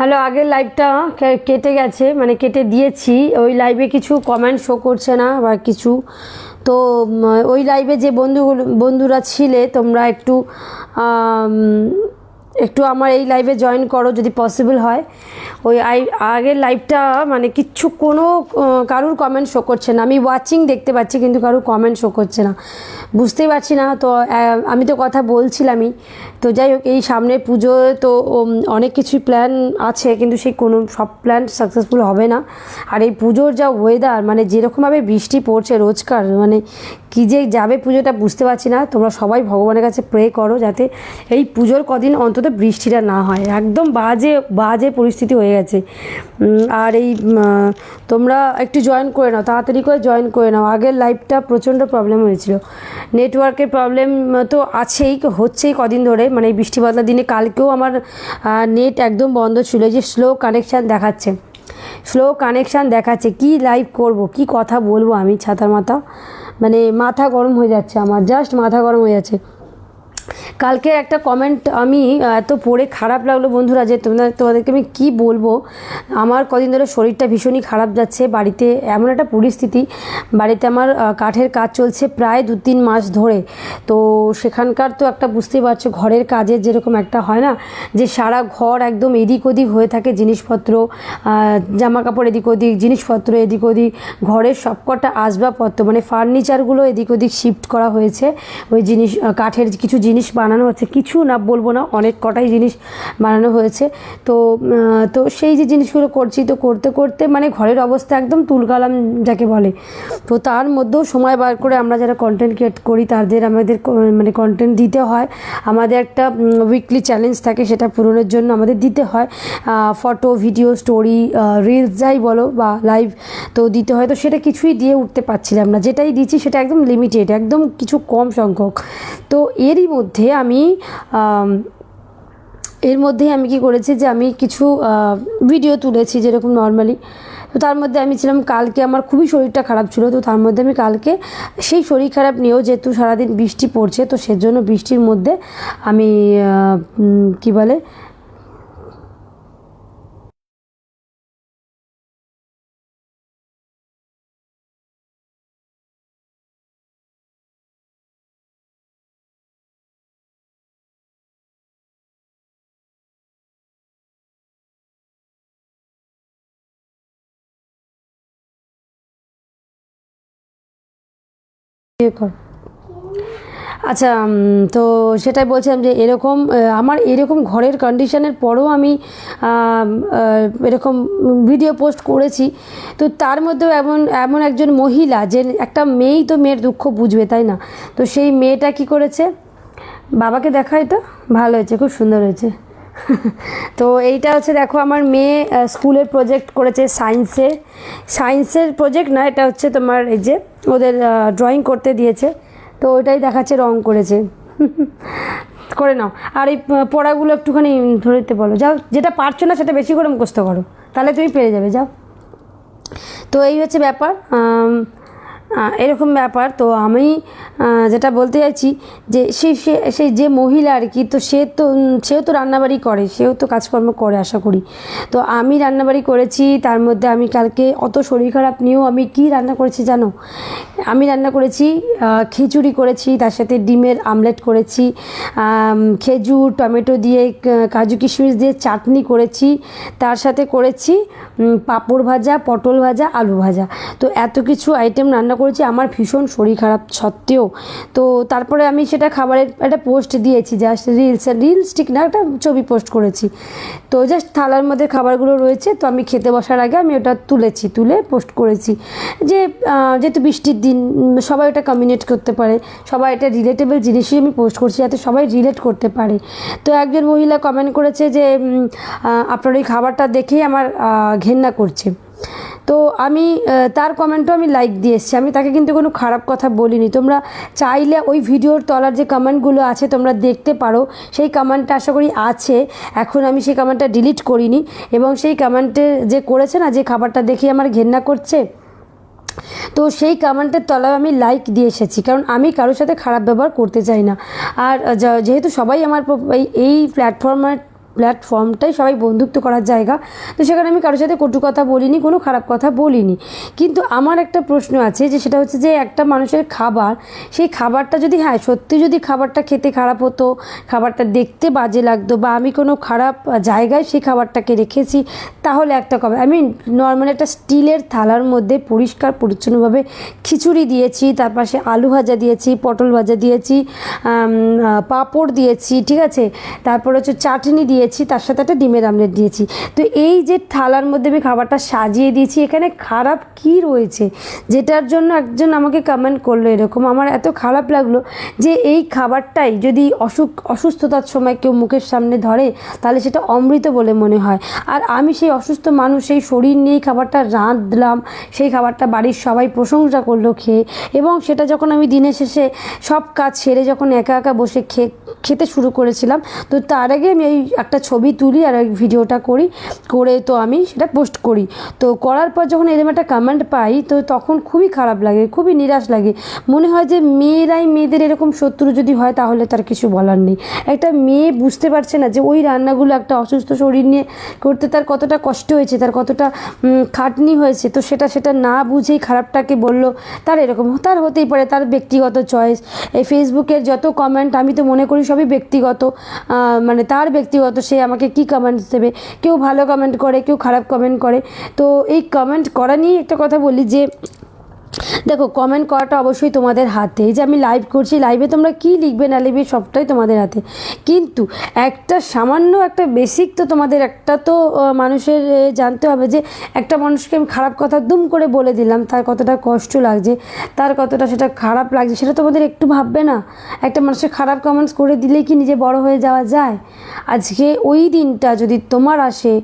Hello, আগের লাইভটা কেটে গেছে মানে কেটে দিয়েছি। ওই লাইভে কিছু কমেন্ট শো করছে না বা কিছু। তো ওই লাইভে যে বন্ধুগুলো, বন্ধুরা ছিলে, তোমরা একটু একটু আমার এই লাইভে জয়েন করো যদি পসিবল হয়। ওই আই, আগের লাইভটা মানে কিচ্ছু কোনো কারুর কমেন্ট শো করছে না। আমি ওয়াচিং দেখতে পাচ্ছি, কিন্তু কারুর কমেন্ট শো করছে না। বুঝতেই পারছি না, তো আমি তো কথা বলছিলামই। তো যাই হোক, এই সামনে পুজো তো অনেক কিছুই প্ল্যান আছে, কিন্তু সেই কোনো, সব প্ল্যান সাকসেসফুল হবে না। আর এই পুজোর যা ওয়েদার মানে যেরকমভাবে বৃষ্টি পড়ছে রোজকার মানে কী যে যাবে পুজোটা বুঝতে পারছি না। তোমরা সবাই ভগবানের কাছে প্রে করো যাতে এই পুজোর কদিন অন্তত বৃষ্টিটা না হয়। একদম বাজে বাজে পরিস্থিতি হয়ে গেছে। আর এই তোমরা একটু জয়েন করে নাও, তাড়াতাড়ি করে জয়েন করে নাও। আগের লাইভটা প্রচণ্ড প্রবলেম হয়েছিল। নেটওয়ার্কের প্রবলেম তো আছেই, হচ্ছেই কদিন ধরে। মানে বৃষ্টি বাদলার দিনে কালকেও আমার নেট একদম বন্ধ ছিল যে স্লো কানেকশান দেখাচ্ছে। স্লো কানেকশান দেখাচ্ছে। কি লাইভ করব? কি কথা বলব আমি ছাতার মাথা? মানে মাথা গরম হয়ে যাচ্ছে আমার। জাস্ট মাথা গরম হয়ে যাচ্ছে। কালকে একটা কমেন্ট আমি এত পড়ে খারাপ লাগল বন্ধুরা যে তোমরা, তোমাদেরকে আমি কী বলব? আমার কদিন ধরে শরীরটা ভীষণই খারাপ যাচ্ছে বাড়িতে, এমন একটা পরিস্থিতি। বাড়িতে আমার কাঠের কাজ চলছে প্রায় দু তিন মাস ধরে। তো সেখানকার তো একটা বুঝতেই পারছ, ঘরের কাজের যেরকম একটা হয় না, যে সারা ঘর একদম এদিক ওদিক হয়ে থাকে জিনিসপত্র জামা কাপড় এদিক ওদিক, জিনিসপত্র এদিক ওদিক, ঘরের সবকটা আসবাবপত্র মানে ফার্নিচারগুলো এদিক ওদিক শিফট করা হয়েছে। ওই জিনিস কাঠের কিছু জিনিস বানানো হচ্ছে। কিছু না বলব না, অনেক কটাই জিনিস বানানো হয়েছে। তো তো সেই যে জিনিসগুলো করছি, তো করতে করতে মানে ঘরের অবস্থা একদম তুলকালাম যাকে বলে। তো তার মধ্যেও সময় বার করে আমরা যারা কন্টেন্ট ক্রিয়েট করি, তাদের আমাদের মানে কন্টেন্ট দিতে হয়। আমাদের একটা উইকলি চ্যালেঞ্জ থাকে সেটা পূরণের জন্য আমাদের দিতে হয়। ফটো ভিডিও স্টোরি রিলস যাই বলো বা লাইভ তো দিতে হয়। তো সেটা কিছুই দিয়ে উঠতে পারছিলাম না যেটাই দিচ্ছি সেটা একদম লিমিটেড একদম কিছু কম সংখ্যক। তো এরই মধ্যে আমি এর মধ্যে আমি কি করেছি যে আমি কিছু ভিডিও তুলেছি যেরকম নর্মালি তো তার মধ্যে আমি ছিলাম, কালকে আমার খুবই শরীরটা খারাপ ছিল, তো তার মধ্যে আমি কালকে সেই শরীর খারাপ নিয়েও যেহেতু সারাদিন বৃষ্টি পড়ছে, তো সেজন্য বৃষ্টির মধ্যে আমি কি বলে আচ্ছা তো সেটাই বলছিলাম যে এরকম আমার এরকম ঘরের কন্ডিশনের পরেও আমি এরকম ভিডিও পোস্ট করেছি। তো তার মধ্যেও এমন এমন একজন মহিলা যে একটা মেয়েই তো মেয়ের দুঃখ বুঝবে, তাই না? তো সেই মেয়েটা কি করেছে? বাবাকে দেখা এটা ভালো হয়েছে, খুব সুন্দর হয়েছে। তো এইটা হচ্ছে দেখো আমার মেয়ে স্কুলের প্রজেক্ট করেছে সায়েন্সে সায়েন্সের প্রজেক্ট না, এটা হচ্ছে তোমার এই যে ওদের ড্রয়িং করতে দিয়েছে। তো ওইটাই দেখাচ্ছে, রং করেছে। করে নাও। আর এই পড়াগুলো একটুখানি ধরে দিতে বলো। যাও, যেটা পারছ না সেটা বেশি করে মুখস্থ করো। তাহলে তুমি পেরে যাবে, যাও। তো এই হচ্ছে ব্যাপার। এরকম ব্যাপার। তো আমি যেটা বলতে চাইছি যে সেই সেই যে মহিলা আর কি, তো সে তো সেও তো রান্নাবাড়ি করে, সেও তো কাজকর্ম করে আশা করি। তো আমি রান্নাবাড়ি করেছি, তার মধ্যে আমি কালকে অত শরীর খারাপ নিয়েও আমি কি রান্না করেছি জানো? আমি রান্না করেছি খিচুড়ি করেছি, তার সাথে ডিমের আমলেট করেছি খেজুর, টমেটো দিয়ে কাজু কিশমিশ দিয়ে চাটনি করেছি, তার সাথে করেছি পাঁপড় ভাজা, পটল ভাজা, আলু ভাজা। তো এত কিছু আইটেম রান্না করেছি, আমার ভীষণ শরীর খারাপ সত্ত্বেও। তো তারপরে আমি সেটা খাবারের একটা পোস্ট দিয়েছি জাস্ট রিলস রিলস ঠিক না, একটা ছবি পোস্ট করেছি। তো জাস্ট থালার মধ্যে খাবারগুলো রয়েছে, তো আমি খেতে বসার আগে আমি ওটা তুলেছি, তুলে পোস্ট করেছি। যে যেহেতু বৃষ্টির দিন সবাই ওটা কমিউনিকেট করতে পারে, সবাই এটা রিলেটেবল জিনিসই আমি পোস্ট করছি যাতে সবাই রিলেট করতে পারে। তো একজন মহিলা কমেন্ট করেছে যে আপনার ওই খাবারটা দেখেই আমার ঘেন্না করছে। তো আমি তার কমেন্টও আমি লাইক দিয়ে এসেছি। আমি তাকে কিন্তু কোনো খারাপ কথা বলিনি। তোমরা চাইলে ওই ভিডিওর তলার যে কমেন্টগুলো আছে, তোমরা দেখতে পারো। সেই কমেন্টটা আশা করি আছে। এখন আমি সেই কমেন্টটা ডিলিট করিনি। এবং সেই কমেন্টে যে করেছে না, যে খাবারটা দেখে আমার ঘেন্না করছে, তো সেই কমেন্টের তলায় আমি লাইক দিয়ে এসেছি। কারণ আমি কারোর সাথে খারাপ ব্যবহার করতে চাই না। আর যেহেতু সবাই আমার এই প্ল্যাটফর্মের প্ল্যাটফর্মটাই সবাই বন্ধুত্ব করার জায়গা। তো সেখানে আমি কারোর সাথে কটু কথা বলিনি, কোনো খারাপ কথা বলিনি। কিন্তু আমার একটা প্রশ্ন আছে যে সেটা হচ্ছে যে একটা মানুষের খাবার, সেই খাবারটা যদি হ্যাঁ সত্যি যদি খাবারটা খেতে খারাপ হতো, খাবারটা দেখতে বাজে লাগতো বা আমি কোনো খারাপ জায়গায় সেই খাবারটাকে রেখেছি, তাহলে একটা কবে? আমি নর্মাল একটা স্টিলের থালার মধ্যে পরিষ্কার, পরিচ্ছন্নভাবে খিচুড়ি দিয়েছি, তার পাশে আলু ভাজা দিয়েছি, পটল ভাজা দিয়েছি পাঁপড় দিয়েছি, ঠিক আছে? তারপর হচ্ছে চাটনি দিয়েছি তার সাথে একটা ডিমের আমলেট দিয়েছি। তো এই যে থালার মধ্যে আমি খাবারটা সাজিয়ে দিয়েছি, এখানে খারাপ কি রয়েছে? যেটার জন্য একজন আমাকে কমেন্ট করল এরকম। আমার এত খারাপ লাগল যে এই খাবারটাই যদি অসুখ, অসুস্থতার সময় কেউ মুখের সামনে ধরে, তাহলে সেটা অমৃত বলে মনে হয়। আর আমি সেই অসুস্থ মানুষ, সেই শরীর নিয়েই খাবারটা রাঁধলাম, সেই খাবারটা বাড়ির সবাই প্রশংসা করল খেয়ে, এবং সেটা যখন আমি দিনের শেষে সব কাজ সেরে যখন একা একা বসে খে খেতে শুরু করেছিলাম, তো তার আগে আমি এই একটা ছবি তুলি আর ভিডিওটা করি, করে তো আমি সেটা পোস্ট করি। তো করার পর যখন এরকম একটা কমেন্ট পাই, তো তখন খুবই খারাপ লাগে, খুবই নিরাশ লাগে। মনে হয় যে মেয়েরাই মেয়েদের এরকম শত্রু যদি হয়, তাহলে তার কিছু বলার নেই। একটা মেয়ে বুঝতে পারছে না যে ওই রান্নাগুলো একটা অসুস্থ শরীর নিয়ে করতে তার কতটা কষ্ট হয়েছে, তার কতটা খাটনি হয়েছে, তো সেটা সেটা না বুঝেই খারাপটাকে বলল। তার এরকম, তার হতেই পারে তার ব্যক্তিগত চয়েস এই ফেসবুকের যত কমেন্ট আমি তো মনে করি সবই ব্যক্তিগত। মানে তার ব্যক্তিগত সে আমাকে কি কমেন্টস দেবে? কেউ ভালো কমেন্ট করে, কেউ খারাপ কমেন্ট করে। তো এই কমেন্ট করা নিয়ে একটা কথা বলি যে দেখো কমেন্ট করাটা অবশ্যই তোমাদের হাতে। এই যে আমি লাইভ করছি লাইভে তোমরা কি লিখবে না লিখবে সবটাই তোমাদের হাতে। কিন্তু একটা সামান্য একটা বেসিক তো তোমাদের একটা তো মানুষের জানতে হবে যে একটা মানুষকে আমি খারাপ কথা দুম করে বলে দিলাম, তার কতটা কষ্ট লাগছে, তার কতটা সেটা খারাপ লাগছে, সেটা তোমাদের একটু ভাববে না। একটা মানুষের খারাপ কমেন্টস করে দিলেই কি নিজে বড় হয়ে যাওয়া যায়? আজকে ওই দিনটা যদি তোমার আসে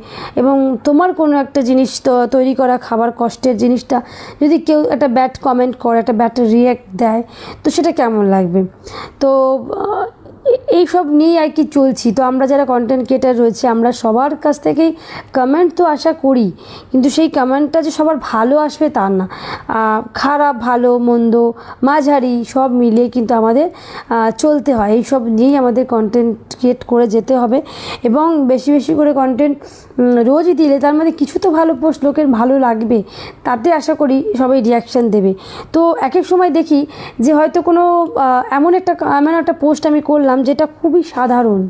এবং তোমার কোনো একটা জিনিস তৈরি করা, খাবার কষ্টের জিনিসটা যদি কেউ একটা কমেন্ট করে একটা ব্যাড রিয়্যাক্ট দেয় তো সেটা কেমন লাগবে? তো এইসব নিয়ে আর কি চলছি। তো আমরা যারা কন্টেন্ট ক্রিয়েটার রয়েছে, আমরা সবার কাছ থেকেই কমেন্ট তো আশা করি, কিন্তু সেই কমেন্টটা যে সবার ভালো আসবে তা না। খারাপ, ভালো, মন্দ, মাঝারি সব মিলিয়ে কিন্তু আমাদের চলতে হয়। এইসব নিয়েই আমাদের কন্টেন্ট ক্রিয়েট করে যেতে হবে এবং বেশি বেশি করে কন্টেন্ট রোজই দিলে তার মধ্যে কিছু তো ভালো পোস্ট লোকের ভালো লাগবে, তাতে আশা করি সবাই রিয়াকশান দেবে। তো এক এক সময় দেখি যে হয়তো কোনো এমন একটা এমন একটা পোস্ট আমি করলাম যেটা খুবই সাধারণ,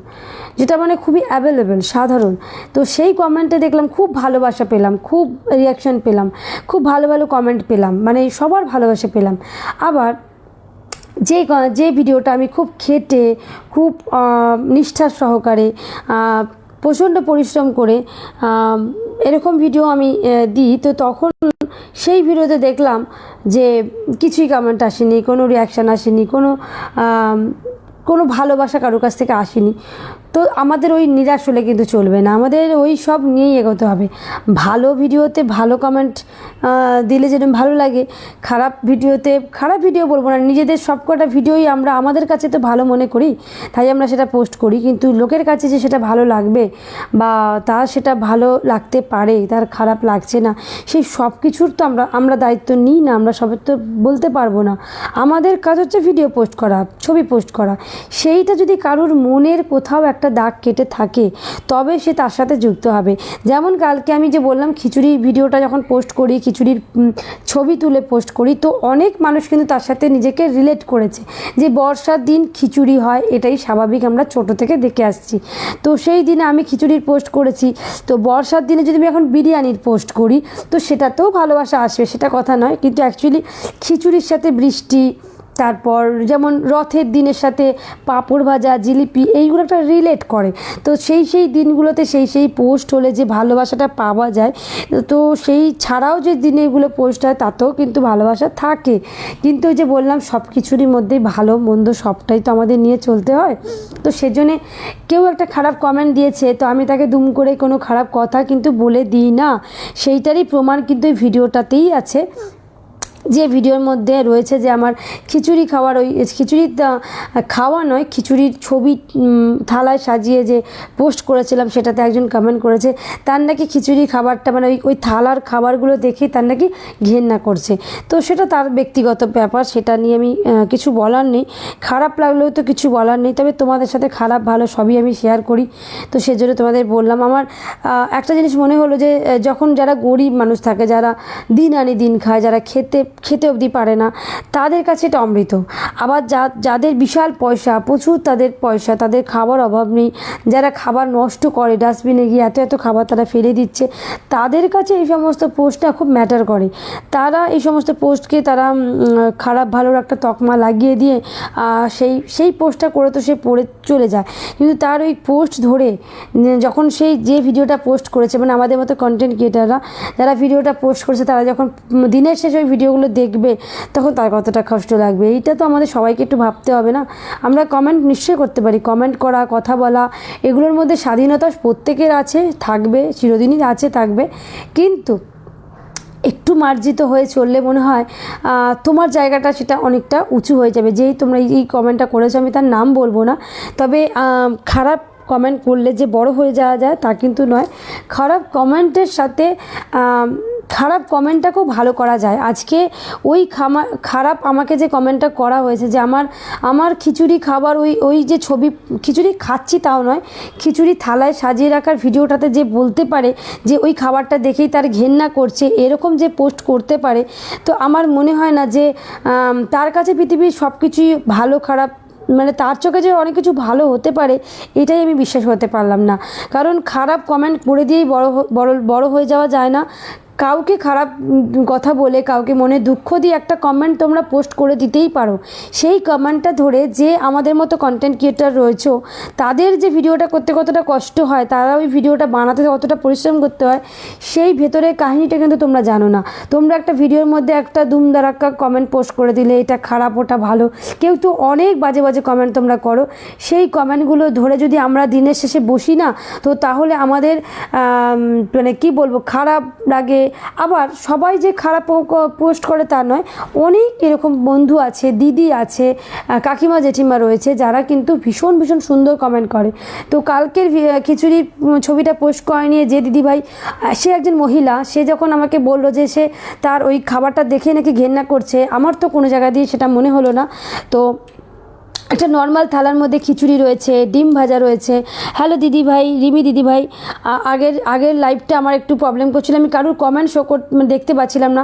যেটা মানে খুবই অ্যাভেলেবেল সাধারণ। তো সেই কমেন্টে দেখলাম খুব ভালোবাসা পেলাম, খুব রিয়াকশান পেলাম, খুব ভালো ভালো কমেন্ট পেলাম মানে সবার ভালোবাসা পেলাম। আবার যে যে ভিডিওটা আমি খুব খেটে, খুব নিষ্ঠার সহকারে প্রচণ্ড পরিশ্রম করে এরকম ভিডিও আমি দিই, তো তখন সেই ভিডিওতে দেখলাম যে কিছুই কমেন্ট আসেনি, কোনো রিয়াকশান আসেনি, কোনো কোনো ভালোবাসা কারোর কাছ থেকে আসেনি। তো আমাদের ওই নিরাশ হলে কিন্তু চলবে না। আমাদের ওই সব নিয়েই এগোতে হবে। ভালো ভিডিওতে ভালো কমেন্ট দিলে যেরকম ভালো লাগে, খারাপ ভিডিওতে, খারাপ ভিডিও বলব না, নিজেদের সবকটা ভিডিওই আমরা আমাদের কাছে তো ভালো মনে করি, তাই আমরা সেটা পোস্ট করি। কিন্তু লোকের কাছে যে সেটা ভালো লাগবে বা তার সেটা ভালো লাগতে পারে, তার খারাপ লাগছে না, সেই সব কিছুর তো আমরা আমরা দায়িত্ব নিই না, আমরা সবের তো বলতে পারব না। আমাদের কাজ হচ্ছে ভিডিও পোস্ট করা, ছবি পোস্ট করা। সেইটা যদি কারোর মনের কোথাও একটা দাগ কেটে থাকে, তবে সে তার সাথে যুক্ত হবে। যেমন কালকে আমি যে বললাম খিচুড়ি ভিডিওটা যখন পোস্ট করি, খিচুড়ির ছবি তুলে পোস্ট করি, তো অনেক মানুষ কিন্তু তার সাথে নিজেকে রিলেট করেছে যে বর্ষার দিন খিচুড়ি হয়, এটাই স্বাভাবিক, আমরা ছোট থেকে দেখে আসছি। তো সেই দিনে আমি খিচুড়ির পোস্ট করেছি। তো বর্ষার দিনে যদি আমি এখন বিরিয়ানির পোস্ট করি, তো সেটাতেও ভালোবাসা আসবে, সেটা কথা নয়। কিন্তু অ্যাকচুয়ালি খিচুড়ির সাথে বৃষ্টি তারপর যেমন রথের দিনের সাথে পাঁপড় ভাজা, জিলিপি এইগুলো একটা রিলেট করে। তো সেই সেই দিনগুলোতে সেই সেই পোস্ট হলে যে ভালোবাসাটা পাওয়া যায়, তো সেই ছাড়াও যে দিনে এগুলো পোস্ট হয় তাতেও কিন্তু ভালোবাসা থাকে। কিন্তু ওই যে বললাম, সব কিছুরই মধ্যেই ভালো, মন্দ সবটাই তো আমাদের নিয়ে চলতে হয়। তো সেজন্যে কেউ একটা খারাপ কমেন্ট দিয়েছে, তো আমি তাকে দুম করে কোনো খারাপ কথা কিন্তু বলে দিই না। সেইটারই প্রমাণ কিন্তু এই ভিডিওটাতেই আছে। যে ভিডিওর মধ্যে রয়েছে যে আমার খিচুড়ি খাওয়ার ওই, খিচুড়ি খাওয়া নয়, খিচুড়ির ছবি থালায় সাজিয়ে যে পোস্ট করেছিলাম সেটাতে একজন কমেন্ট করেছে, তার নাকি খিচুড়ি খাবারটা মানে ওই ওই থালার খাবারগুলো দেখেই তার নাকি ঘেন্না করছে। তো সেটা তার ব্যক্তিগত ব্যাপার, সেটা নিয়ে আমি কিছু বলার নেই। খারাপ লাগলেও তো কিছু বলার নেই, তবে তোমাদের সাথে খারাপ, ভালো সবই আমি শেয়ার করি। তো সেজন্য তোমাদের বললাম, আমার একটা জিনিস মনে হলো যে যখন যারা গরিব মানুষ থাকে, যারা দিন আনি দিন খায়, যারা খেতে খেতে অবধি পারে না। তাদের কাছে এটা অমৃত। আবার যা, যাদের বিশাল পয়সা, প্রচুর তাদের পয়সা, তাদের খাবার অভাব নেই। যারা খাবার নষ্ট করে, ডাস্টবিনে গিয়ে এত এত খাবার তারা ফেলে দিচ্ছে, তাদের কাছে এই সমস্ত পোস্টটা খুব ম্যাটার করে। তারা এই সমস্ত পোস্টকে তারা খারাপ ভালোর একটা তকমা লাগিয়ে দিয়ে সেই সেই পোস্টটা করে তো সে পড়ে চলে যায়। কিন্তু তার ওই পোস্ট ধরে যখন সেই যে ভিডিওটা পোস্ট করেছে মানে আমাদের মতো কন্টেন্ট ক্রিয়েটাররা যারা ভিডিওটা পোস্ট করেছে, তারা যখন দিনের শেষে ওই ভিডিওগুলো দেখবে, তখন তার কতটা কষ্ট লাগবে। এইটা তো আমাদের সবাইকে একটু ভাবতে হবে না। আমরা কমেন্ট নিশ্চয়ই করতে পারি। কমেন্ট করা, কথা বলা, এগুলোর মধ্যে স্বাধীনতা প্রত্যেকের আছে, থাকবে, চিরদিনই আছে, থাকবে। কিন্তু একটু মার্জিত হয়ে চললে মনে হয় তোমার জায়গাটা সেটা অনেকটা উঁচু হয়ে যাবে। যেই তোমরা এই- কমেন্টটা করেছ, আমি তার নাম বলব না। তবে খারাপ কমেন্ট করলে যে বড় হয়ে যাওয়া যায়, তা কিন্তু নয়। খারাপ কমেন্টের সাথে খারাপ কমেন্টটাকেও ভালো করা যায়। আজকে ওই খামা, খারাপ আমাকে যে কমেন্টটা করা হয়েছে যে আমার আমার খিচুড়ি খাবার ওই ওই যে ছবি, খিচুড়ি খাচ্ছি তাও নয়, খিচুড়ি থালায় সাজিয়ে রাখার ভিডিওটাতে যে বলতে পারে যে ওই খাবারটা দেখেই তার ঘেন্না করছে, এরকম যে পোস্ট করতে পারে, তো আমার মনে হয় না যে তার কাছে পৃথিবীর সব কিছুই ভালো, খারাপ মানে তার চোখে যে অনেক কিছু ভালো হতে পারে, এটাই আমি বিশ্বাস করতে পারলাম না। কারণ খারাপ কমেন্ট করে দিয়েই বড় বড় বড় হয়ে যাওয়া যায় না। কাউকে খারাপ কথা বলে, কাউকে মনে দুঃখ দিয়ে একটা কমেন্ট তোমরা পোস্ট করে দিতেই পারো। সেই কমেন্টটা ধরে যে আমাদের মতো কন্টেন্ট ক্রিয়েটার রয়েছে, তাদের যে ভিডিওটা করতে কতটা কষ্ট হয়, তারা ওই ভিডিওটা বানাতে কতটা পরিশ্রম করতে হয়, সেই ভেতরের কাহিনিটা কিন্তু তোমরা জানো না। তোমরা একটা ভিডিওর মধ্যে একটা দুমদারাক্কা কমেন্ট পোস্ট করে দিলে, এটা খারাপ, ওটা ভালো। কেউ তো অনেক বাজে বাজে কমেন্ট তোমরা করো। সেই কমেন্টগুলো ধরে যদি আমরা দিনের শেষে বসি না, তো তাহলে আমাদের মানে কি বলব, খারাপ লাগে আবার সবাই যে খারাপ পোস্ট করে তা নয়, অনেক এরকম বন্ধু আছে, দিদি আছে কাকিমা জেঠিমা রয়েছে যারা কিন্তু ভীষণ ভীষণ সুন্দর কমেন্ট করে। তো কালকের খিচুড়ির ছবিটা পোস্ট করে নিয়ে যে দিদিভাই সে একজন মহিলা, সে যখন আমাকে বলল যে সে তার ওই খাবারটা দেখে নাকি ঘেন্না করছে, আমার তো কোনো জায়গা দিয়ে সেটা মনে হলো না। তো একটা নর্মাল থালার মধ্যে খিচুড়ি রয়েছে, ডিম ভাজা রয়েছে। হ্যালো দিদি ভাই, রিমি দিদি ভাই আগের আগের লাইভটা আমার একটু প্রবলেম করছিল, আমি কারোর কমেন্ট শো দেখতে পাচ্ছিলাম না।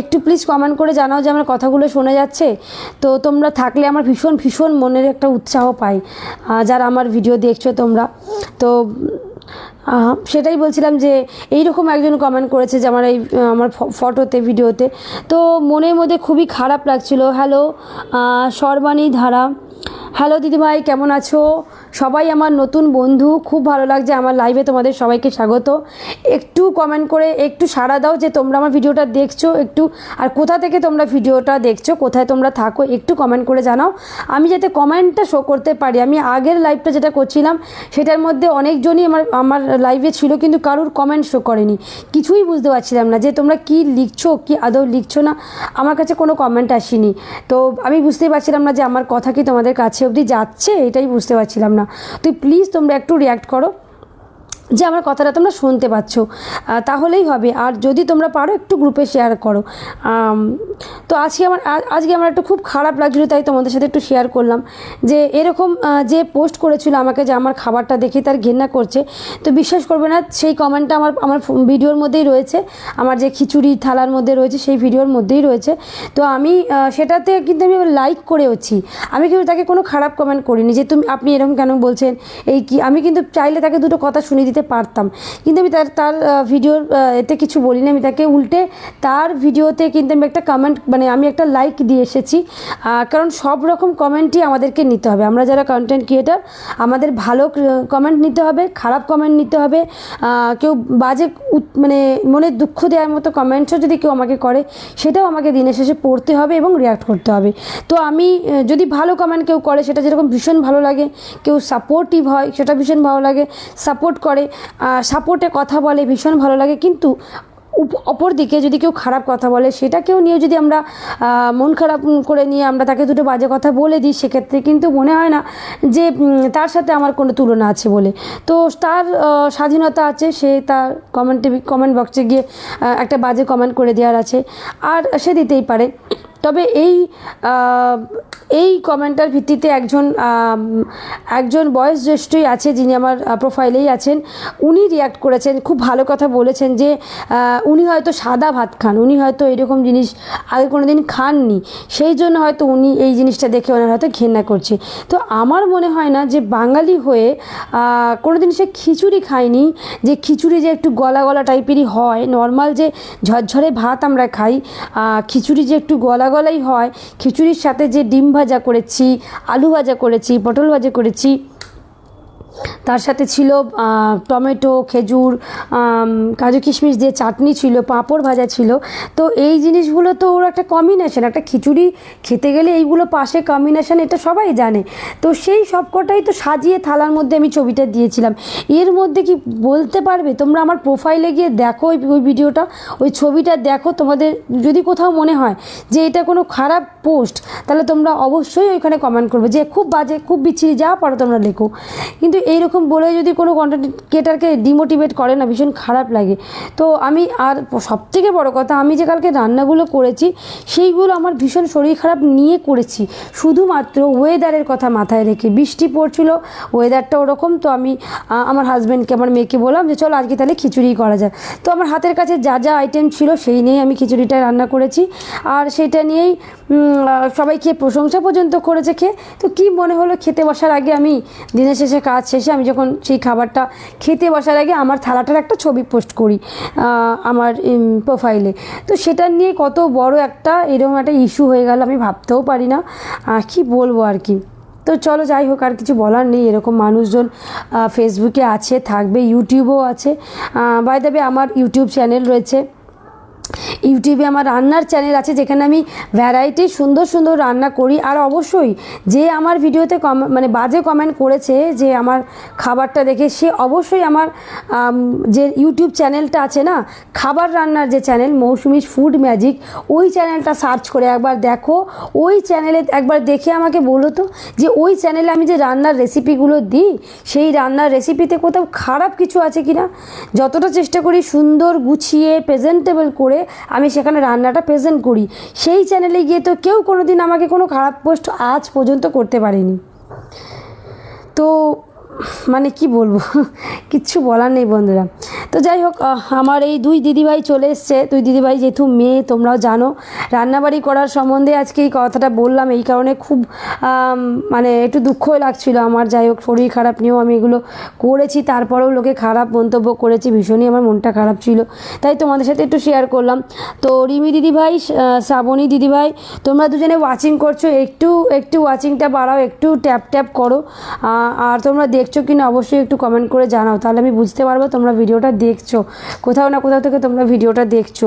একটু প্লিজ কমেন্ট করে জানাও যে আমার কথাগুলো শোনা যাচ্ছে। তো তোমরা থাকলে আমার ভীষণ ভীষণ মনের একটা উৎসাহ পাই যারা আমার ভিডিও দেখছ তোমরা। তো সেটাই বলছিলাম যে এইরকম একজন কমেন্ট করেছে যে আমার এই আমার ফটোতে ভিডিওতে তো মনের মধ্যে খুবই খারাপ লাগছিল। হ্যালো সর্বাণী ধারা। হ্যালো দিদিভাই, কেমন আছো? সবাই আমার নতুন বন্ধু, খুব ভালো লাগছে আমার লাইভে তোমাদের সবাইকে স্বাগত। একটু কমেন্ট করে একটু সাড়া দাও যে তোমরা আমার ভিডিওটা দেখছ, একটু আর কোথা থেকে তোমরা ভিডিওটা দেখছ, কোথায় তোমরা থাকো, একটু কমেন্ট করে জানাও। আমি যাতে কমেন্টটা শো করতে পারি, আমি আগের লাইভটা যেটা করছিলাম, সেটার মধ্যে অনেকজনই আমার আমার লাইভে ছিল, কিন্তু কারুর কমেন্ট শো করেনি। কিছুই বুঝতে পারছিলাম না যে তোমরা কি লিখছো, কি আদৌ লিখছো না, আমার কাছে কোনো কমেন্ট আসেনি। তো আমি বুঝতেই পারছিলাম না যে আমার কথা কি তোমাদের কাছে অবধি যাচ্ছে, এটাই বুঝতে পারছিলাম না। তো প্লিজ তোমরা একটু রিয়াক্ট করো। যে আমার কথাটা তোমরা শুনতে পাচ্ছ তাহলেই হবে। আর যদি তোমরা পারো, একটু গ্রুপে শেয়ার করো। তো আজকে আমার আজকে আমার একটু খুব খারাপ লাগছিল, তাই তোমাদের সাথে একটু শেয়ার করলাম। যে এরকম যে পোস্ট করেছিল আমাকে যে আমার খাবারটা দেখে তার ঘেন্না করছে, তো বিশ্বাস করবে না, সেই কমেন্টটা আমার আমার ভিডিওর মধ্যেই রয়েছে। আমার যে খিচুড়ি থালার মধ্যে রয়েছে, সেই ভিডিওর মধ্যেই রয়েছে। তো আমি সেটাতে কিন্তু আমি লাইক করেওছি। আমি কিন্তু তাকে কোনো খারাপ কমেন্ট করিনি যে তুমি, আপনি এরকম কেন বলছেন? এই কি, আমি কিন্তু চাইলে তাকে দুটো কথা শুনিয়ে দিতে পারতাম। কিন্তু আমি তার তার ভিডিওর এতে কিছু বলিনি। আমি তাকে উল্টে তার ভিডিওতে কিন্তু আমি একটা কমেন্ট মানে আমি একটা লাইক দিয়ে এসেছি। কারণ সব রকম কমেন্টই আমাদেরকে নিতে হবে। আমরা যারা কন্টেন্ট ক্রিয়েটার আমাদের ভালো কমেন্ট নিতে হবে, খারাপ কমেন্ট নিতে হবে। কেউ বাজে মানে মনে দুঃখ দেওয়ার মতো কমেন্টসও যদি কেউ আমাকে করে, সেটাও আমাকে দিনের শেষে পড়তে হবে এবং রিয়াক্ট করতে হবে। তো আমি যদি ভালো কমেন্ট কেউ করে, সেটা যেরকম ভীষণ ভালো লাগে, কেউ সাপোর্টিভ হয়, সেটা ভীষণ ভালো লাগে সাপোর্ট করে সাপোর্টে কথা বলে, ভীষণ ভালো লাগে। কিন্তু উপ- অপর দিকে যদি কেউ খারাপ কথা বলে, সেটাকেও নিয়ে যদি আমরা মন খারাপ করে নিয়ে আমরা তাকে দুটো বাজে কথা বলে দিই, সেক্ষেত্রে কিন্তু মনে হয় না যে তার সাথে আমার কোনো তুলনা আছে বলে। তো তার স্বাধীনতা আছে, সে তার কমেন্টে কমেন্ট বক্সে গিয়ে একটা বাজে কমেন্ট করে দেওয়ার আছে। আর সে দিতেই পারে। তবে এই এই কমেন্টার ভিত্তিতে একজন একজন বয়স জ্যেষ্ঠই আছে যিনি আমার প্রোফাইলেই আছেন, উনি রিয়াক্ট করেছেন, খুব ভালো কথা বলেছেন যে উনি হয়তো সাদা ভাত খান, উনি হয়তো এরকম জিনিস আগে কোনো দিন খাননি, সেই জন্য হয়তো উনি এই জিনিসটা দেখে ওনার হয়তো ঘেন্না করছে। তো আমার মনে হয় না যে বাঙালি হয়ে কোনো দিন সে খিচুড়ি খায়নি, যে খিচুড়ি যে একটু গলা গলা টাইপেরই হয় নর্মাল যে ঝরঝরে ভাত আমরা খাই খিচুড়ি যে একটু গলা গলাই হয় খিচুড়ির সাথে যে ডিম ভাজা করেছি আলু ভাজা করেছি পটল ভাজা করেছি তার সাথে ছিল টমেটো, খেজুর কাজু কিশমিশ দিয়ে চাটনি ছিল, পাঁপড় ভাজা ছিল। তো এই জিনিসগুলো তো ওর একটা কম্বিনেশন একটা খিচুড়ি খেতে গেলে এইগুলো পাশে কম্বিনেশন এটা সবাই জানে। তো সেই সবকটাই তো সাজিয়ে থালার মধ্যে আমি ছবিটা দিয়েছিলাম। এর মধ্যে কি বলতে পারবে? তোমরা আমার প্রোফাইলে গিয়ে দেখো ওই ওই ভিডিওটা ওই ছবিটা দেখো তোমাদের যদি কোথাও মনে হয় যে এটা কোনো খারাপ পোস্ট তাহলে তোমরা অবশ্যই ওইখানে কমেন্ট করবে যে খুব বাজে, খুব বিচ্ছিরি, যা পারো তোমরা লেখো। কিন্তু এইরকম বলে যদি কোনো কন্টেন্ট ক্রিয়েটারকে ডিমোটিভেট করে না, ভীষণ খারাপ লাগে। তো আমি আর সবথেকে বড় কথা, আমি যে কালকে রান্নাগুলো করেছি, সেইগুলো আমার ভীষণ শরীর খারাপ নিয়ে করেছি। শুধুমাত্র ওয়েদারের কথা মাথায় রেখে। বৃষ্টি পড়ছিল ওয়েদারটা ওরকম, তো আমি আমার হাজব্যান্ডকে আমার মেয়েকে বললাম যে, চলো আজকে তাহলে খিচুড়ি করা যায় তো আমার হাতের কাছে যা যা আইটেম ছিল, সেই নিয়েই আমি খিচুড়িটা রান্না করেছি। আর সেটা নিয়েই সবাই খেয়ে প্রশংসা পর্যন্ত করেছে খেয়ে। তো কি মনে হলো খেতে বসার আগে আমি দিনের শেষে কাজ শেষে আমি যখন সেই খাবারটা খেতে বসার আগে আমার থালাটার একটা ছবি পোস্ট করি আমার প্রোফাইলে তো সেটা নিয়ে কত বড় একটা এরকম একটা ইস্যু হয়ে গেল আমি ভাবতেও পারি না। কি বলব আর কি। তো চলো যাই হোক, আর কিছু বলার নেই। এরকম মানুষজন ফেসবুকে আছে, থাকবে ইউটিউবও আছে। বাই দেবে আমার ইউটিউব চ্যানেল রয়েছে। ইউটিউবে আমার রান্নার চ্যানেল আছে, যেখানে আমি ভ্যারাইটি সুন্দর সুন্দর রান্না করি। আর অবশ্যই যে আমার ভিডিওতে কম মানে বাজে কমেন্ট করেছে যে আমার খাবারটা দেখে, সে অবশ্যই আমার যে ইউটিউব চ্যানেলটা আছে না, খাবার রান্নার যে চ্যানেল মৌসুমি ফুড ম্যাজিক ওই চ্যানেলটা সার্চ করে একবার দেখো। ওই চ্যানেলে একবার দেখে আমাকে বলো তো যে ওই চ্যানেলে আমি যে রান্নার রেসিপিগুলো দিই, সেই রান্নার রেসিপিতে কোথাও খারাপ কিছু আছে কি না যতটা চেষ্টা করি সুন্দর গুছিয়ে প্রেজেন্টেবল করে আমি সেখানে রান্নাটা প্রেজেন্ট করি। সেই চ্যানেলে গিয়ে তো কেউ কোনো দিন আমাকে কোনো খারাপ পোস্ট আজ পর্যন্ত করতে পারেনি। তো মানে কি বলব? কিচ্ছু বলার নেই বন্ধুরা। তো যাই হোক আমার এই দুই দিদিভাই চলে এসছে। দুই দিদিভাই যেহেতু মেয়ে, তোমরাও জানো, রান্নাবাড়ি করার সম্বন্ধে আজকে এই কথাটা বললাম। এই কারণে খুব মানে একটু দুঃখই লাগছিল আমার। যাই হোক, শরীর খারাপ নিয়েও আমি এগুলো করেছি, তারপরেও লোকে খারাপ মন্তব্য করেছে, ভীষণই আমার মনটা খারাপ ছিল। তাই তোমাদের সাথে একটু শেয়ার করলাম। তো রিমি দিদিভাই শ্রাবণী দিদিভাই, তোমরা দুজনে ওয়াচিং করছ। একটু একটু ওয়াচিংটা বাড়াও, একটু ট্যাপ ট্যাপ করো। আর তোমরা দেখছ কি না, অবশ্যই একটু কমেন্ট করে জানাও। তাহলে আমি বুঝতে পারব তোমরা ভিডিওটা দেখছ। কোথাও না কোথাও থেকে তোমরা ভিডিওটা দেখছ।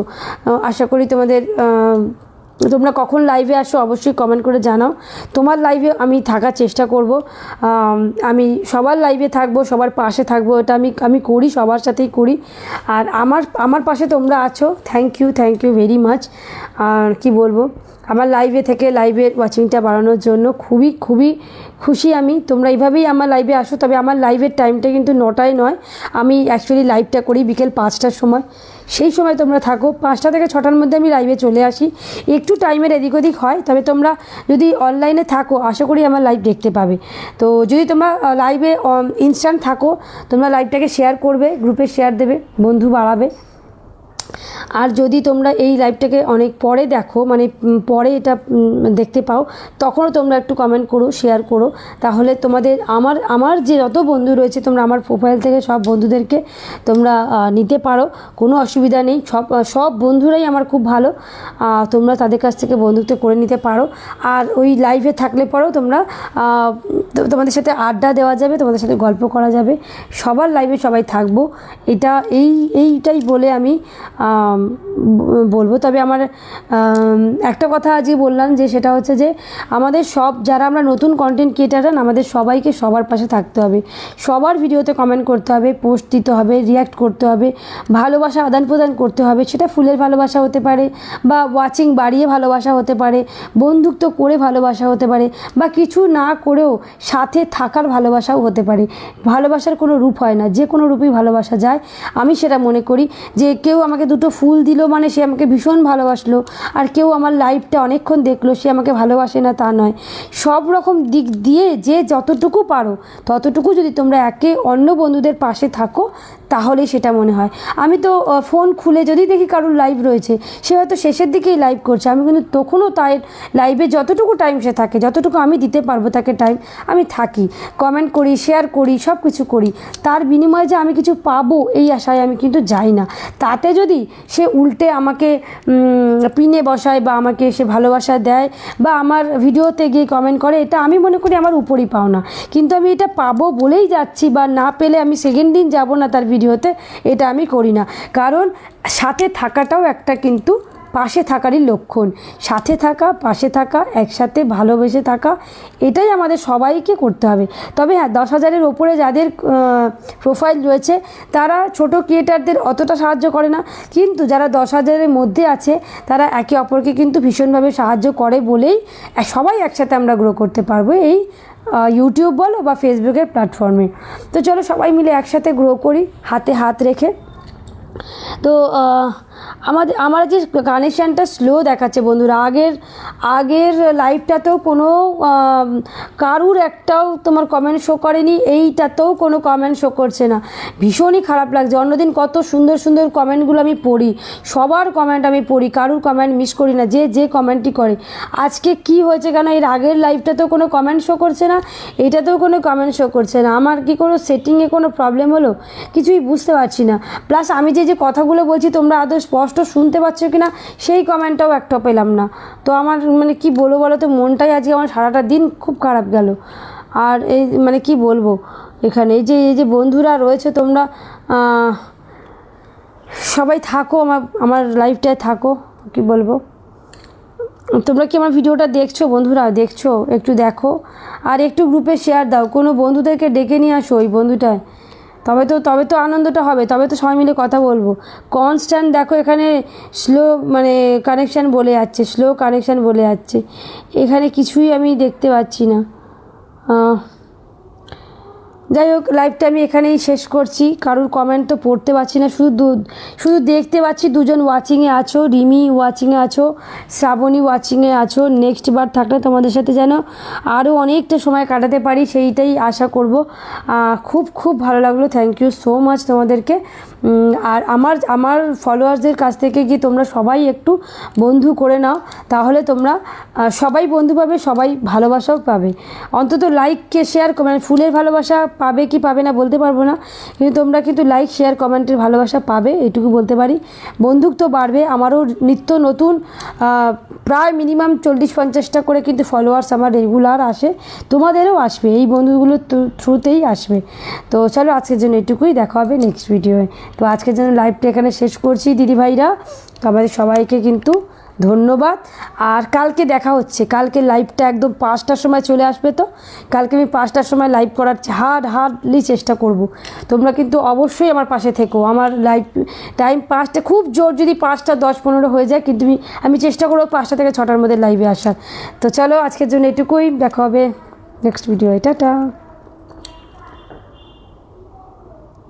আশা করি তোমাদের তোমরা কখন লাইভে আসো অবশ্যই কমেন্ট করে জানাও। তোমার লাইভে আমি থাকার চেষ্টা করব। আমি সবার লাইভে থাকব, সবার পাশে থাকব, এটা আমি আমি করি, সবার সাথেই করি। আর আমার আমার পাশে তোমরা আছো। Thank you thank you very much আর কি বলব? আমার লাইভে থেকে লাইভের ওয়াচিংটা বাড়ানোর জন্য খুবই খুবই খুশি আমি। তোমরা এইভাবেই আমার লাইভে আসো। তবে আমার লাইভের টাইমটা কিন্তু নটায় নয়। আমি অ্যাকচুয়ালি লাইভটা করি বিকেল পাঁচটার সময়। সেই সময় তোমরা থাকো। পাঁচটা থেকে ছটার মধ্যে আমি লাইভে চলে আসি। একটু টাইমের এদিক ওদিক হয়, তবে তোমরা যদি অনলাইনে থাকো, আশা করি আমার লাইভ দেখতে পাবে। তো যদি তোমরা লাইভে ইনস্ট্যান্ট থাকো, তোমরা লাইভটাকে শেয়ার করবে গ্রুপে শেয়ার দেবে, বন্ধু বাড়াবে। আর যদি তোমরা এই লাইভটাকে অনেক পরে দেখো মানে পরে এটা দেখতে পাও, তখনও তোমরা একটু কমেন্ট করো শেয়ার করো। তাহলে তোমাদের আমার আমার যে যত বন্ধু রয়েছে, তোমরা আমার প্রোফাইল থেকে সব বন্ধুদেরকে তোমরা নিতে পারো। কোনো অসুবিধা নেই, সব সব বন্ধুরাই আমার খুব ভালো। তোমরা তাদের কাছ থেকে বন্ধুত্ব করে নিতে পারো। আর ওই লাইভে থাকলে পরেও তোমরা তোমাদের সাথে আড্ডা দেওয়া যাবে, তোমাদের সাথে গল্প করা যাবে। সবার লাইভে সবাই থাকব। এটা, এই, এইটাই বলে আমি বলব। তবে আমার একটা কথা আজকে বললাম যে সেটা হচ্ছে যে আমাদের সব, যারা আমরা নতুন কন্টেন্ট ক্রিয়েটার আমাদের সবাইকে সবার পাশে থাকতে হবে। সবার ভিডিওতে কমেন্ট করতে হবে পোস্ট দিতে হবে রিয়াক্ট করতে হবে, ভালোবাসা আদান প্রদান করতে হবে, সেটা ফুলের ভালোবাসা হতে পারে বা ওয়াচিং বাড়িয়ে ভালোবাসা হতে পারে, বন্ধুত্ব করে ভালোবাসা হতে পারে বা কিছু না করেও সাথে থাকার ভালোবাসাও হতে পারে। ভালোবাসার কোনো রূপ হয় না, যে কোনো রূপেই ভালোবাসা যায়। আমি সেটা মনে করি যে কেউ আমাকে দুটো ফুল দিল মানে সে আমাকে ভীষণ ভালোবাসলো। আর কেউ আমার লাইফটা অনেকক্ষণ দেখল, সে আমাকে ভালোবাসে না তা নয়। সব রকম দিক দিয়ে যে যতটুকু পারো, ততটুকু যদি তোমরা একে অন্য বন্ধুদের পাশে থাকো, তাহলেই সেটা মনে হয়। আমি তো ফোন খুলে যদি দেখি কারোর লাইভ রয়েছে, সে হয়তো শেষের দিকেই লাইভ করছে। আমি কিন্তু তখনও তাই লাইভে যতটুকু টাইম সে থাকে, যতটুকু আমি দিতে পারব তাকে টাইম, আমি থাকি। কমেন্ট করি, শেয়ার করি সব কিছু করি। তার বিনিময়ে যে আমি কিছু পাবো, এই আশায় আমি কিন্তু যাই না। তাতে যদি সে উল্টে আমাকে পিনে বসায় বা আমাকে সে ভালোবাসা দেয় বা আমার ভিডিওতে গিয়ে কমেন্ট করে, এটা আমি মনে করি আমার উপরই পাওনা। কিন্তু আমি এটা পাবো বলেই যাচ্ছি বা না পেলে আমি সেকেন্ড দিন যাব না তার ভিডিওতে, এটা আমি করি না। কারণ সাথে থাকাটাও একটা কিন্তু পাশে থাকারই লক্ষণ। সাথে থাকা, পাশে থাকা, একসাথে ভালোবেসে থাকা, এটাই আমাদের সবাইকে করতে হবে। তবে হ্যাঁ দশ হাজারের ওপরে যাদের প্রোফাইল রয়েছে, তারা ছোট ক্রিয়েটারদের অতটা সাহায্য করে না। কিন্তু যারা দশ হাজারের মধ্যে আছে, তারা একে অপরকে কিন্তু ভীষণভাবে সাহায্য করে বলেই সবাই একসাথে আমরা গ্রো করতে পারব এই ইউটিউব বলো বা ফেসবুকের প্ল্যাটফর্মে তো চলো সবাই মিলে একসাথে গ্রো করি, হাতে হাত রেখে। তো আমাদের আমার যে কানেকশানটা স্লো দেখাচ্ছে বন্ধুরা, আগের আগের লাইভটাতেও কোনো কারুর একটাও তোমার কমেন্ট শো করেনি, এইটাতেও কোনো কমেন্ট শো করছে না। ভীষণই খারাপ লাগছে। অন্যদিন কত সুন্দর সুন্দর কমেন্টগুলো আমি পড়ি। সবার কমেন্ট আমি পড়ি, কারুর কমেন্ট মিস করি না, যে যে কমেন্টই করে। আজকে কি হয়েছে কেন, এর আগের লাইভটাতেও কোনো কমেন্ট শো করছে না এইটাতেও কোনো কমেন্ট শো করছে না। আমার কি কোনো সেটিংয়ে কোনো প্রবলেম হলো? কিছুই বুঝতে পারছি না। প্লাস আমি যে যে কথাগুলো বলছি, তোমরা আদৌ স্পষ্ট শুনতে পাচ্ছ কি না সেই কমেন্টটাও একটা পেলাম না। তো আমার মানে কি বলব বলো তো, মনটাই আজকে আমার সারাটা দিন খুব খারাপ গেল। আর এই মানে কি বলব, এখানে এই যে এই যে বন্ধুরা রয়েছে তোমরা সবাই থাকো আমার আমার লাইফটায় থাকো, কি বলব। তোমরা কি আমার ভিডিওটা দেখছ বন্ধুরা? দেখছ, একটু দেখো। আর একটু গ্রুপে শেয়ার দাও। কোনো বন্ধুদেরকে ডেকে নিয়ে আসো ওই বন্ধুটায়। তবে তো তবে তো আনন্দটা হবে, তবে তো সবাই মিলে কথা বলব। কনস্ট্যান্ট দেখো এখানে স্লো মানে কানেকশান বলে যাচ্ছে স্লো কানেকশান বলে যাচ্ছে। এখানে কিছুই আমি দেখতে পাচ্ছি না। যাই হোক লাইভটা আমি এখানেই শেষ করছি। কারোর কমেন্ট তো পড়তে পারছি না। শুধু শুধু দেখতে পাচ্ছি দুজন ওয়াচিংয়ে আছো, রিমি ওয়াচিংয়ে আছো, শ্রাবণী ওয়াচিংয়ে আছো। নেক্সট বার থাকলে তোমাদের সাথে যেন আরও অনেকটা সময় কাটাতে পারি, সেইটাই আশা করব। খুব খুব ভালো লাগল। থ্যাংক ইউ সো মাচ তোমাদেরকে। আর আমার আমার ফলোয়ার্সদের কাছ থেকে গিয়ে তোমরা সবাই একটু বন্ধু করে নাও? তাহলে তোমরা সবাই বন্ধু পাবে, সবাই ভালোবাসাও পাবে। অন্তত লাইককে শেয়ার মানে ফুলের ভালোবাসা পাবে কি পাবে না বলতে পারব না। কিন্তু তোমরা কিন্তু লাইক শেয়ার কমেন্টের ভালোবাসা পাবে, এটুকু বলতে পারি। বন্ধুত্ব বাড়বে, আমারও নিত্য নতুন প্রায় মিনিমাম চল্লিশ পঞ্চাশটা করে কিন্তু ফলোয়ার্স আমার রেগুলার আসে। তোমাদেরও আসবে, এই বন্ধুগুলোর থ্রুতেই আসবে। তো চলো আজকের জন্য এটুকুই, দেখা হবে নেক্সট ভিডিওয়ে তো আজকের জন্য লাইভটা এখানে শেষ করছি দিদিভাইরা তো আমাদের সবাইকে কিন্তু ধন্যবাদ। আর কালকে দেখা হচ্ছে, কালকে লাইভটা একদম পাঁচটার সময় চলে আসবে তো? কালকে আমি পাঁচটার সময় লাইভ করার হার্ড হার্ডলি চেষ্টা করব। তোমরা কিন্তু অবশ্যই আমার পাশে থেকো। আমার লাইভ টাইম পাঁচটা, খুব জোর যদি পাঁচটা, দশ, পনেরো হয়ে যায়, কিন্তু আমি- আমি চেষ্টা করব পাঁচটা থেকে ছটার মধ্যে লাইভে আসার। তো চলো, আজকের জন্য এটুকুই। দেখা হবে নেক্সট ভিডিও টাটা।